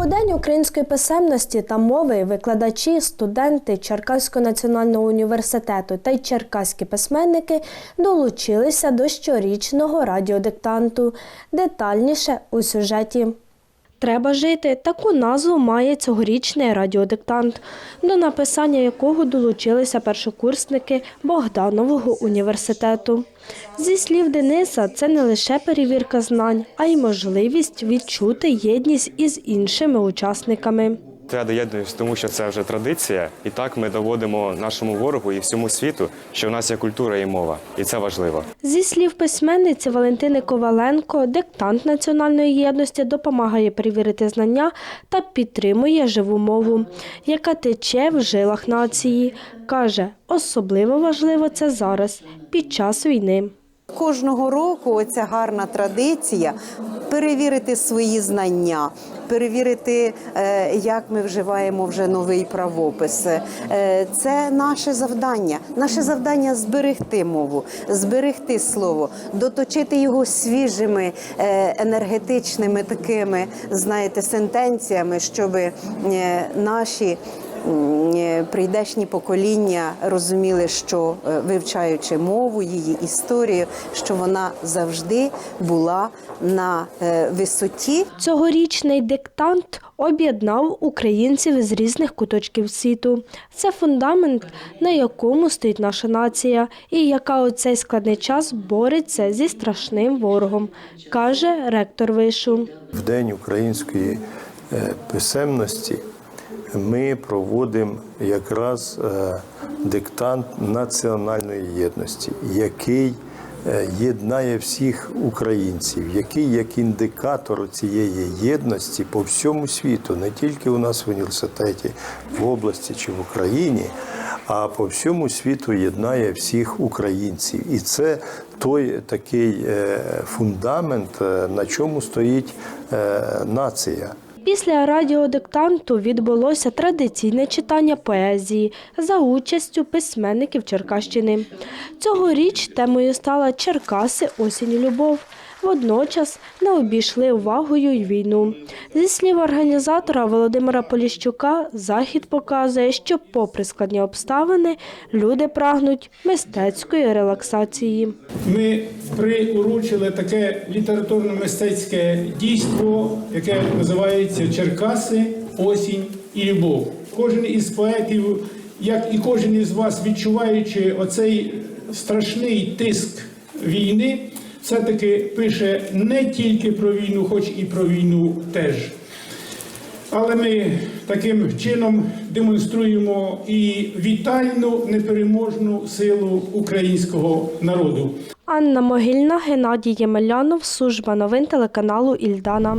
У День української писемності та мови викладачі, студенти Черкаського національного університету та й черкаські письменники долучилися до щорічного радіодиктанту. Детальніше у сюжеті. Треба жити. Таку назву має цьогорічний радіодиктант, до написання якого долучилися першокурсники Богданового університету. Зі слів Дениса, це не лише перевірка знань, а й можливість відчути єдність із іншими учасниками. Треба доєднуюсь, тому що це вже традиція, і так ми доводимо нашому ворогу і всьому світу, що в нас є культура і мова, і це важливо. Зі слів письменниці Валентини Коваленко, диктант національної єдності допомагає перевірити знання та підтримує живу мову, яка тече в жилах нації. Каже, особливо важливо це зараз, під час війни. Кожного року оця гарна традиція перевірити свої знання, перевірити, е, як ми вживаємо вже новий правопис. Е, Це наше завдання. Наше завдання зберегти мову, зберегти слово, доточити його свіжими е, енергетичними такими, знаєте, сентенціями, щоб наші прийдешні покоління розуміли, що е, вивчаючи мову, її історію, що вона завжди була на е, висоті. Цьогорічний диктант об'єднав українців з різних куточків світу. Це фундамент, на якому стоїть наша нація, і яка у цей складний час бореться зі страшним ворогом, каже ректор вишу. В День української е, писемності ми проводимо якраз е, диктант національної єдності, який е, єднає всіх українців, який як індикатор цієї єдності по всьому світу, не тільки у нас в університеті, в області чи в Україні, а по всьому світу єднає всіх українців. І це той такий е, фундамент, на чому стоїть нація. Після радіодиктанту відбулося традиційне читання поезії за участю письменників Черкащини. Цьогоріч темою стала Черкаси осінь любов. Водночас не обійшли увагою й війну. Зі слів організатора Володимира Поліщука, захід показує, що, попри складні обставини, люди прагнуть мистецької релаксації. Ми приурочили таке літературно-мистецьке дійство, яке називається Черкаси, осінь і любов. Кожен із поетів, як і кожен із вас, відчуваючи оцей страшний тиск війни, все-таки пише не тільки про війну, хоч і про війну теж. Але ми таким чином демонструємо і вітальну непереможну силу українського народу. Анна Могильна, Геннадій Ємелянов, служба новин телеканалу Ільдана.